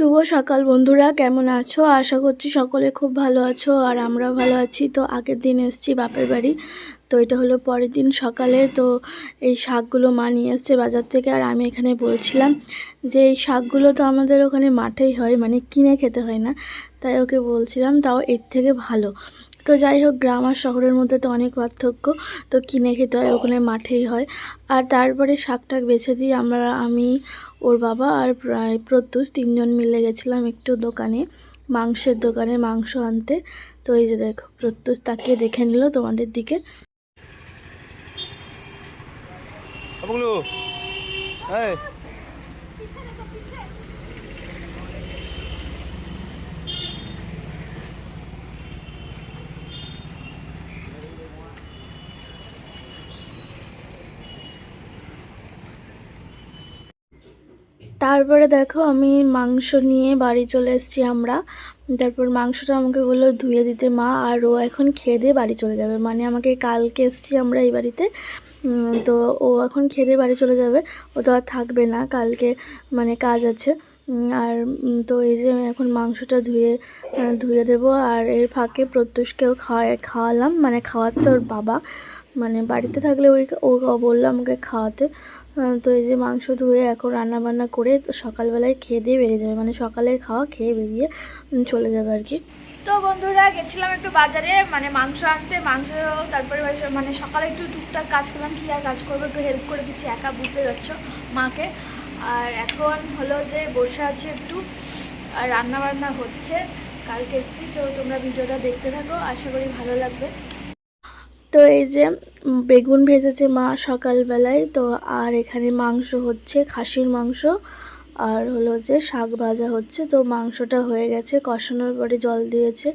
শুভ সকাল বন্ধুরা, কেমন আছো? আশা করছি সকলে খুব ভালো আছো আর আমরা ভালো আছি। তো আগের দিন এসেছি বাপের বাড়ি, তো এটা হলো পরের দিন সকালে। তো এই শাকগুলো মা নিয়ে এসছে বাজার থেকে আর আমি এখানে বলছিলাম যে এই শাকগুলো তো আমাদের ওখানে মাঠেই হয় মানে কিনে খেতে হয় না, তাই ওকে বলছিলাম, তাও এর থেকে ভালো। তো যাই হোক, গ্রাম আর শহরের মধ্যে তো অনেক পার্থক্য। তো কিনে খেতে হয়, ওখানে মাঠেই হয়। আর তারপরে শাক টাক বেছে দিয়ে আমরা, আমি, ওর বাবা আর প্রায় প্রত্যুষ তিনজন মিলে গেছিলাম একটু দোকানে, মাংসের দোকানে মাংস আনতে। তো এই যে দেখো, প্রত্যুষ তাকিয়ে দেখে নিল তোমাদের দিকে। তারপরে দেখো আমি মাংস নিয়ে বাড়ি চলে এসেছি আমরা। তারপর মাংসটা আমাকে বলল, ধুয়ে দিতে মা। আর ও এখন খেয়ে দিয়ে বাড়ি চলে যাবে। মানে আমাকে কালকে এসেছি আমরা এই বাড়িতে। তো ও এখন খেয়ে দিয়ে বাড়ি চলে যাবে। ও তো আর থাকবে না, কালকে মানে কাজ আছে। আর তো এই যে এখন মাংসটা ধুয়ে ধুয়ে দেবো। আর এর ফাঁকে প্রত্যুষকেও খাওয়াই খাওয়ালাম। মানে খাওয়াচ্ছে ওর বাবা। মানে বাড়িতে থাকলে ওই, ও বলল আমাকে খাওয়াতে। তো এই যে মাংস ধুয়ে এখন রান্না বান্না করে সকালবেলায় খেয়ে দিয়ে বেরিয়ে যাবে। মানে সকালের খাওয়া খেয়ে বেরিয়ে চলে যাবে আর কি। তো বন্ধুরা গেছিলাম একটু বাজারে মানে মাংস আনতে, মাংস তারপরে মানে সকালে একটু টুকটাক কাজ করলাম, কী আর কাজ করব? একটু হেল্প করে দিচ্ছি, একা বুঝতে পারছ মাকে। আর এখন হলো যে বসে আছে একটু, আর রান্না বান্না হচ্ছে, কালকে এসেছি, তো তোমরা ভিডিওটা দেখতে থাকো, আশা করি ভালো লাগবে। তো এই যে বেগুন ভেজেছে মা সকালবেলায়, তো আর এখানে মাংস হচ্ছে, খাসির মাংস আর হলো যে শাক ভাজা হচ্ছে। তো মাংসটা হয়ে গেছে, কষানোর পরে জল দিয়েছে।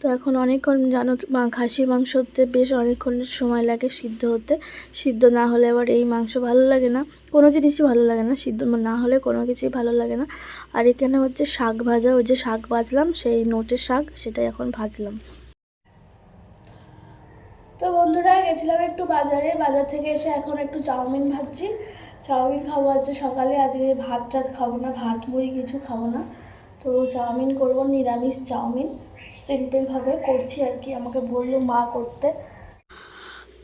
তো এখন অনেকক্ষণ জানো মা খাসির মাংস হতে বেশ অনেকক্ষণ সময় লাগে সিদ্ধ হতে। সিদ্ধ না হলে আবার এই মাংস ভালো লাগে না। কোনো জিনিসই ভালো লাগে না, সিদ্ধ না হলে কোনো কিছুই ভালো লাগে না। আর এখানে হচ্ছে শাক ভাজা, ওই যে শাক ভাজলাম, সেই নোটের শাক, সেটাই এখন ভাজলাম। তো বন্ধুরা, গেছিলাম একটু বাজারে। বাজার থেকে এসে এখন একটু চাউমিন ভাজছি। চাউমিন খাব আজকে সকালে। আজকে ভাত টাত খাব না, ভাত, মুড়ি কিছু খাব না। তো চাউমিন করব, নিরামিষ চাউমিন। সিম্পলভাবে করছি আর কি। আমাকে বলল মা করতে।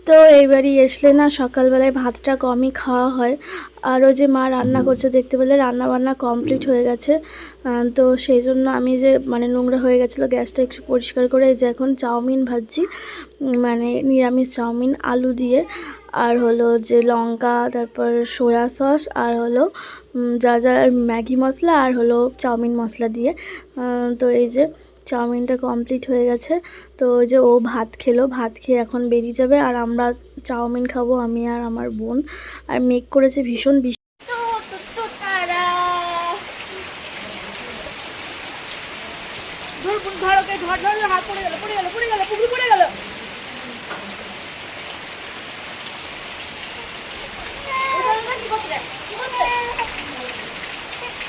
তো এইবারই আসলে না সকালবেলায় ভাতটা কমই খাওয়া হয়। আরও যে মা রান্না করছে দেখতে পেলে রান্না বান্না কমপ্লিট হয়ে গেছে। তো সেই জন্য আমি যে মানে নোংরা হয়ে গেছিল গ্যাসটা একটু পরিষ্কার করে এই যে এখন চাউমিন ভাজছি। মানে নিরামিষ চাউমিন আলু দিয়ে। আর হলো যে লঙ্কা তারপর সয়া সস আর হলো যা যা ম্যাগি মশলা আর হলো চাউমিন মশলা দিয়ে। তো এই যে চাউমিনটা কমপ্লিট হয়ে গেছে তো ওই যে ও ভাত খেলো ভাত খেয়ে এখন বেরিয়ে যাবে আর আমরা চাউমিন খাব আমি আর আমার বোন আর মেক করেছে ভীষণ ভীষণ তো তো তো তারা ধর বোন, ধর ওকে ধর ধর ধর, হাত পড়ে গেল পড়ে গেল পড়ে গেল পুকুর পড়ে গেল কি করতে কি করতে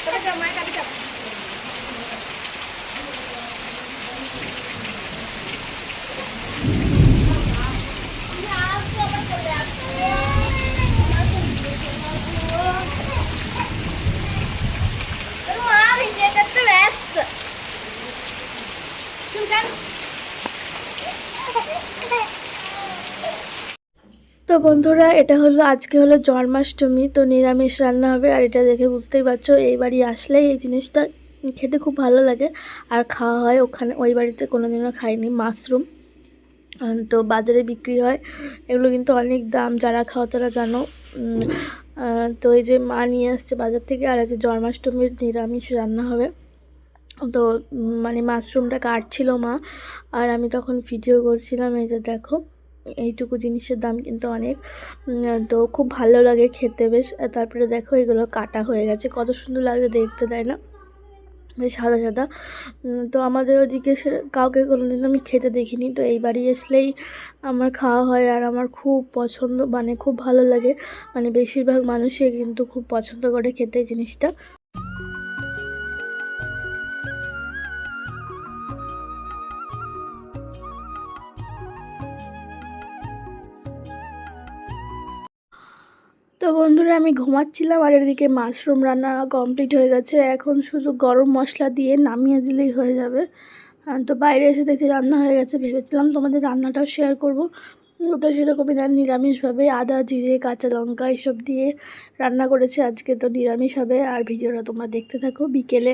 তবে যা মায়ের কাছে যা। তো বন্ধুরা, এটা হলো, আজকে হলো জন্মাষ্টমী, তো নিরামিষ রান্না হবে, আর এটা দেখে বুঝতেই পারছ, এই বাড়ি আসলেই এই জিনিসটা খেতে খুব ভালো লাগে, আর খাওয়া হয় ওখানে, ওই বাড়িতে কোনোদিনও খাইনি, মাশরুম। তো বাজারে বিক্রি হয়, এগুলো কিন্তু অনেক দাম, যারা খাও তারা জানো। তো এই যে মা নিয়ে আসছে বাজার থেকে, আর আজকে জন্মাষ্টমীর নিরামিষ রান্না হবে। তো মানে মাশরুমটা কাটছিল মা, আর আমি তখন ভিডিও করছিলাম, এই যে দেখো। এইটুকু জিনিসের দাম কিন্তু অনেক। তো খুব ভালো লাগে খেতে বেশ। তারপরে দেখো এগুলো কাটা হয়ে গেছে। কত সুন্দর লাগে দেখতে, তাই না? সাদা সাদা। তো আমাদের ওদিকে সে কাউকে কোনোদিন আমি খেতে দেখিনি। তো এই বাড়ি আসলেই আমার খাওয়া হয়। আর আমার খুব পছন্দ মানে খুব ভালো লাগে। মানে বেশিরভাগ মানুষই কিন্তু খুব পছন্দ করে খেতে জিনিসটা। তো বন্ধুরা, আমি ঘুমাচ্ছিলাম আর এদিকে মাশরুম রান্না কমপ্লিট হয়ে গেছে। এখন শুধু গরম মশলা দিয়ে নামিয়ে দিলেই হয়ে যাবে। তো বাইরে এসে দেখছি রান্না হয়ে গেছে। ভেবেছিলাম তোমাদের রান্নাটাও শেয়ার করব। তো সেরকমই না, নিরামিষভাবে আদা, জিরে, কাঁচা লঙ্কা এসব দিয়ে রান্না করেছি। আজকে তো নিরামিষ হবে। আর ভিডিওটা তোমরা দেখতে থাকো বিকেলে।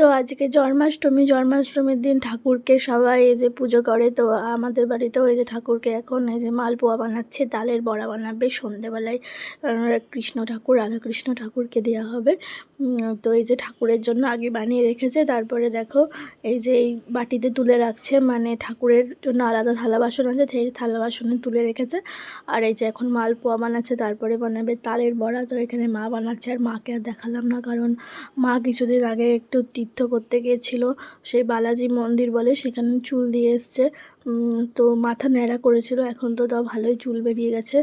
তো আজকে জন্মাষ্টমী, জন্মাষ্টমীর দিন ঠাকুরকে সবাই এই যে পুজো করে, তো আমাদের বাড়িতেও এই যে ঠাকুরকে এখন এই যে মালপোয়া বানাচ্ছে, তালের বড়া বানাবে সন্ধেবেলায়। কৃষ্ণ ঠাকুর রাধা কৃষ্ণ ঠাকুরকে দেওয়া হবে। তো এই যে ঠাকুরের জন্য আগে বানিয়ে রেখেছে, তারপরে দেখো এই যে এই বাটিতে তুলে রাখছে মানে ঠাকুরের জন্য আলাদা থালা বাসন আছে, সেই থালা বাসনে তুলে রেখেছে। আর এই যে এখন মালপোয়া বানাচ্ছে, তারপরে বানাবে তালের বড়া, তো এখানে মা বানাচ্ছে। আর মাকে আর দেখালাম না, কারণ মা কিছুদিন আগে একটু তীর্থ করতে গিয়েছিল, সেই বালাজি মন্দির বলে সেখানে চুল দিয়ে এসছে। তো মাথা ন্যাড়া করেছিল, এখন তো তাও ভালোই চুল বেরিয়ে গেছে।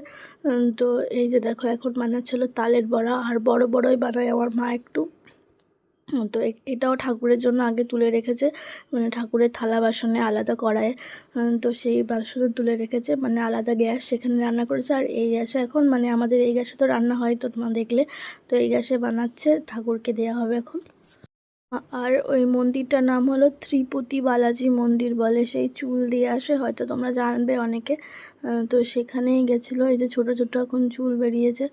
তো এই যে দেখো, এখন বানাচ্ছিল তালের বড়া, আর বড় বড়ই বানায় আমার মা একটু। তো এটাও ঠাকুরের জন্য আগে তুলে রেখেছে মানে ঠাকুরের থালা বাসনে আলাদা কড়ায় তো সেই বাসনে তুলে রেখেছে মানে আলাদা গ্যাস সেখানে রান্না করেছে। আর এই গ্যাসে এখন মানে আমাদের এই গ্যাসে তো রান্না হয় তো তোমরা দেখলে, তো এই গ্যাসে বানাচ্ছে, ঠাকুরকে দেওয়া হবে এখন। আর ওই মন্দিরটার নাম হলো ত্রিপতি বালাজি মন্দির বলে, সেই চুল দিয়ে আসে, হয়তো তোমরা জানবে অনেকে। তো সেখানেই গেছিল, এই যে ছোট ছোট এখন চুল বেরিয়েছে।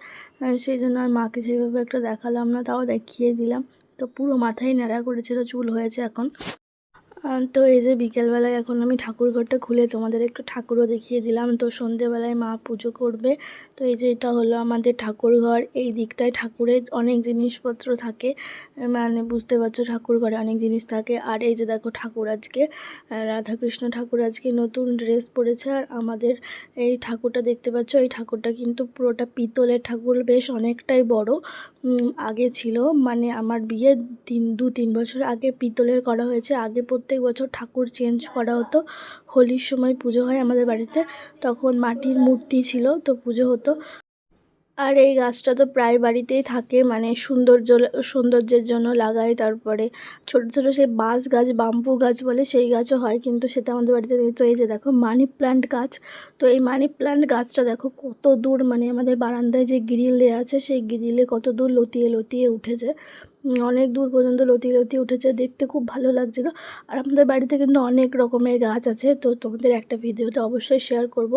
সেই জন্য আর মাকে সেভাবে একটা দেখালাম না, তাও দেখিয়ে দিলাম। তো পুরো মাথায় ন্যাড়া করেছিল, চুল হয়েছে এখন। তো এই যে বিকেলবেলায় এখন আমি ঠাকুর ঘরটা খুলে তোমাদের একটু ঠাকুরও দেখিয়ে দিলাম। তো সন্ধেবেলায় মা পুজো করবে। তো এই যে এটা হলো আমাদের ঠাকুর ঘর এই দিকটায় ঠাকুরের অনেক জিনিসপত্র থাকে। মানে বুঝতে পারছ ঠাকুর ঘরে অনেক জিনিস থাকে। আর এই যে দেখো ঠাকুর আজকে রাধাকৃষ্ণ ঠাকুর আজকে নতুন ড্রেস পরেছে। আর আমাদের এই ঠাকুরটা দেখতে পাচ্ছ, এই ঠাকুরটা কিন্তু পুরোটা পিতলের ঠাকুর। বেশ অনেকটাই বড় আগে ছিল। মানে আমার বিয়ের তিন দু তিন বছর আগে পিতলের করা হয়েছে। আগে প্রত্যেক বছর ঠাকুর চেঞ্জ করা হতো। হোলির সময় পুজো হয় আমাদের বাড়িতে। তখন মাটির মূর্তি ছিল, তো পুজো হতো। আর এই গাছটা তো প্রায় বাড়িতেই থাকে মানে সৌন্দর্য, সৌন্দর্যের জন্য লাগায়। তারপরে ছোট ছোট সেই বাঁশ গাছ, বাম্বু গাছ বলে সেই গাছও হয়, কিন্তু সেটা আমাদের বাড়িতে নেই। তো এই যে দেখো, মানি প্ল্যান্ট গাছ। তো এই মানি প্ল্যান্ট গাছটা দেখো কত দূর মানে আমাদের বারান্দায় যে গ্রিল দেওয়া আছে, সেই গ্রিলে কত দূর লতিয়ে লতিয়ে উঠেছে। অনেক দূর পর্যন্ত লতিয়ে লতিয়ে উঠেছে। দেখতে খুব ভালো লাগছিল। আর আমাদের বাড়িতে কিন্তু অনেক রকমের গাছ আছে। তো তোমাদের একটা ভিডিওতে অবশ্যই শেয়ার করব।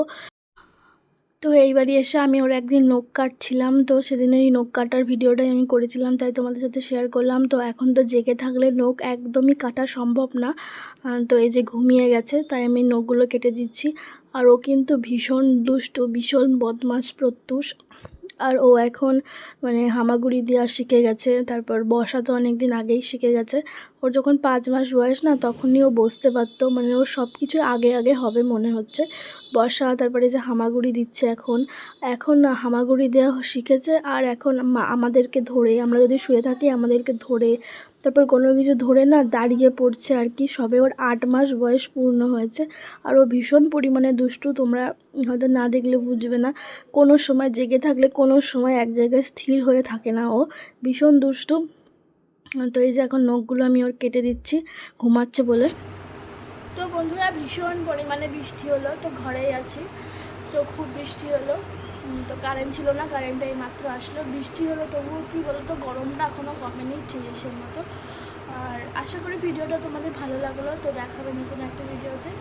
তো এই এসে আমি ওর একদিন নখ কাটছিলাম, তো সেদিন এই নখ কাটার ভিডিওটাই আমি করেছিলাম, তাই তোমাদের সাথে শেয়ার করলাম। তো এখন তো জেগে থাকলে নখ একদমই কাটা সম্ভব না তো এই যে ঘুমিয়ে গেছে, তাই আমি নখগুলো কেটে দিচ্ছি। আর ও কিন্তু ভীষণ দুষ্ট, ভীষণ বদমাস প্রত্যুষ। আর ও এখন মানে হামাগুড়ি দেওয়া শিখে গেছে। তারপর বসা তো অনেক দিন আগেই শিখে গেছে। ওর যখন পাঁচ মাস বয়স না, তখনই ও বসতে পারতো। মানে ওর সব কিছু আগে আগে হবে মনে হচ্ছে। বসা তারপরে যে হামাগুড়ি দিচ্ছে এখন। এখন হামাগুড়ি দেওয়া শিখেছে। আর এখন আমাদেরকে ধরে, আমরা যদি শুয়ে থাকি, আমাদেরকে ধরে তারপর কোনো কিছু ধরে না দাঁড়িয়ে পড়ছে আর কি। সবে ওর আট মাস বয়স পূর্ণ হয়েছে আর ও ভীষণ পরিমাণে দুষ্টু, তোমরা হয়তো না দেখলে বুঝবে না। কোনো সময় জেগে থাকলে কোনো সময় এক জায়গায় স্থির হয়ে থাকে না ও। ভীষণ দুষ্টু। তো এই যে এখন নখগুলো আমি ওর কেটে দিচ্ছি, ঘুমাচ্ছে বলে। তো বন্ধুরা ভীষণ পরিমাণে বৃষ্টি হলো, তো ঘরেই আছি। তো খুব বৃষ্টি হলো। তো কারেন্ট ছিল না কারেন্টটা এই মাত্র আসলো। বৃষ্টি হলো, তবুও কী বলো তো গরমটা এখনও কমেনি, ঠিক আছে মতো। আর আশা করি ভিডিওটা তোমাদের ভালো লাগল, তো দেখাবে নতুন একটা ভিডিওতে।